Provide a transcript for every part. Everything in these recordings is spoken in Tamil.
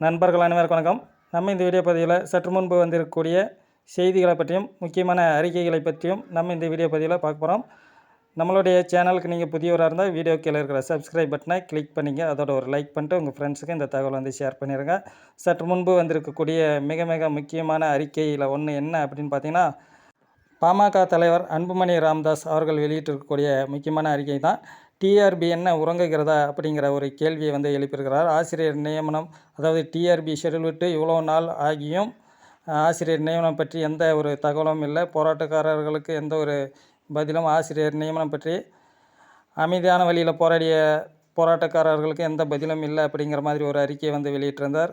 நண்பர்கள் அனைவருக்கும் வணக்கம். நம்ம இந்த வீடியோ பதிவில் சற்று முன்பு வந்திருக்கக்கூடிய செய்திகளை பற்றியும் முக்கியமான அறிக்கைகளை பற்றியும் நம்ம இந்த வீடியோ பதிவில் பார்க்க போகிறோம் நம்மளுடைய சேனலுக்கு நீங்கள் புதியவராக இருந்தால் வீடியோ கீழே இருக்கிற சப்ஸ்கிரைப் பட்டனை கிளிக் பண்ணிங்க. அதோட ஒரு லைக் பண்ணிட்டு உங்கள் ஃப்ரெண்ட்ஸுக்கு இந்த தகவல் வந்து ஷேர் பண்ணிடுங்க சற்று முன்பு வந்திருக்கக்கூடிய மிக மிக முக்கியமான அறிக்கையில் ஒன்று என்ன அப்படின்னு பார்த்தீங்கன்னா பாமக தலைவர் அன்புமணி ராமதாஸ் அவர்கள் வெளியிட்டிருக்கக்கூடிய முக்கியமான அறிக்கை தான். டிஆர்பி என்ன உறங்குகிறதா அப்படிங்கிற ஒரு கேள்வியை வந்து எழுப்பியிருக்கிறார். ஆசிரியர் நியமனம் அதாவது டிஆர்பி ஷெடியூல் விட்டு இவ்வளோ நாள் ஆகியும் ஆசிரியர் நியமனம் பற்றி எந்த ஒரு தகவலும் இல்லை. போராட்டக்காரர்களுக்கு எந்த ஒரு பதிலும் ஆசிரியர் நியமனம் பற்றி அமைதியான வழியில் போராடிய போராட்டக்காரர்களுக்கு எந்த பதிலும் இல்லை அப்படிங்கிற மாதிரி ஒரு அறிக்கையை வந்து வெளியிட்டிருந்தார்.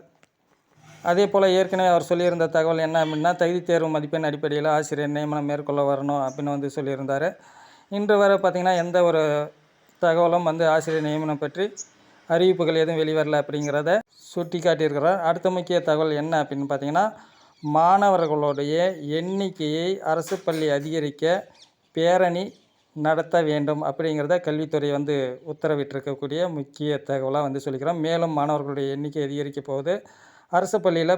அதே போல் ஏற்கனவே அவர் சொல்லியிருந்த தகவல் என்ன அப்படின்னா தகுதி தேர்வு மதிப்பெண் அடிப்படையில் ஆசிரியர் நியமனம் மேற்கொள்ள வரணும் அப்படின்னு வந்து சொல்லியிருந்தார். இன்று வரை பார்த்திங்கன்னா எந்த ஒரு தகவலும் வந்து ஆசிரியர் நியமனம் பற்றி அறிவிப்புகள் எதுவும் வெளிவரல அப்படிங்கிறத சுட்டி காட்டியிருக்கிறார் அடுத்த முக்கிய தகவல் என்ன அப்படின்னு பார்த்தீங்கன்னா மாணவர்களுடைய எண்ணிக்கையை அரசு பள்ளி அதிகரிக்க பேரணி நடத்த வேண்டும் அப்படிங்கிறத கல்வித்துறை வந்து உத்தரவிட்டிருக்கக்கூடிய முக்கிய தகவலாக வந்து சொல்லிக்கிறோம். மேலும் மாணவர்களுடைய எண்ணிக்கை அதிகரிக்க போகுது. அரசு பள்ளியில்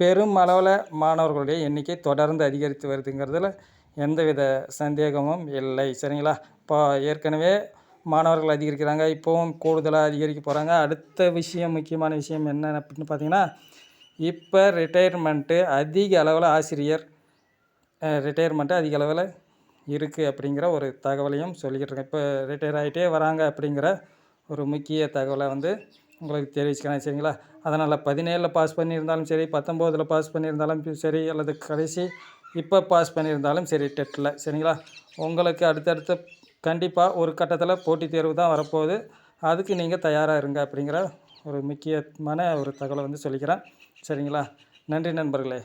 பெரும் அளவில் மாணவர்களுடைய எண்ணிக்கை தொடர்ந்து அதிகரித்து வருதுங்கிறதுல எந்தவித சந்தேகமும் இல்லை. சரிங்களா? இப்போ ஏற்கனவே மாணவர்கள் அதிகரிக்கிறாங்க இப்போவும் கூடுதலாக அதிகரிக்க போகிறாங்க அடுத்த விஷயம் முக்கியமான விஷயம் என்ன அப்படின்னு பார்த்தீங்கன்னா இப்போ ரிட்டையர்மெண்ட்டு அதிக அளவில் ஆசிரியர் ரிட்டையர்மெண்ட்டு அதிக அளவில் இருக்குது அப்படிங்கிற ஒரு தகவலையும் சொல்லிக்கிட்டு இருக்கேன் இப்போ ரிட்டையர் ஆகிட்டே வராங்க அப்படிங்கிற ஒரு முக்கிய தகவலை வந்து உங்களுக்கு தெரிவிச்சுக்கிறேன் சரிங்களா? அதனால் பதினேழில் பாஸ் பண்ணியிருந்தாலும் சரி பத்தொம்போதில் பாஸ் பண்ணியிருந்தாலும் சரி அல்லது கடைசி இப்போ பாஸ் பண்ணியிருந்தாலும் சரி டெட்டில் சரிங்களா? உங்களுக்கு அடுத்தடுத்த கண்டிப்பாக ஒரு கட்டத்தில் போட்டித் தேர்வு தான் வரப்போகுது. அதுக்கு நீங்கள் தயாராக இருங்க அப்படிங்கிற ஒரு முக்கியமான ஒரு தகவலை வந்து சொல்லிக்கிறேன். சரிங்களா? நன்றி நண்பர்களே.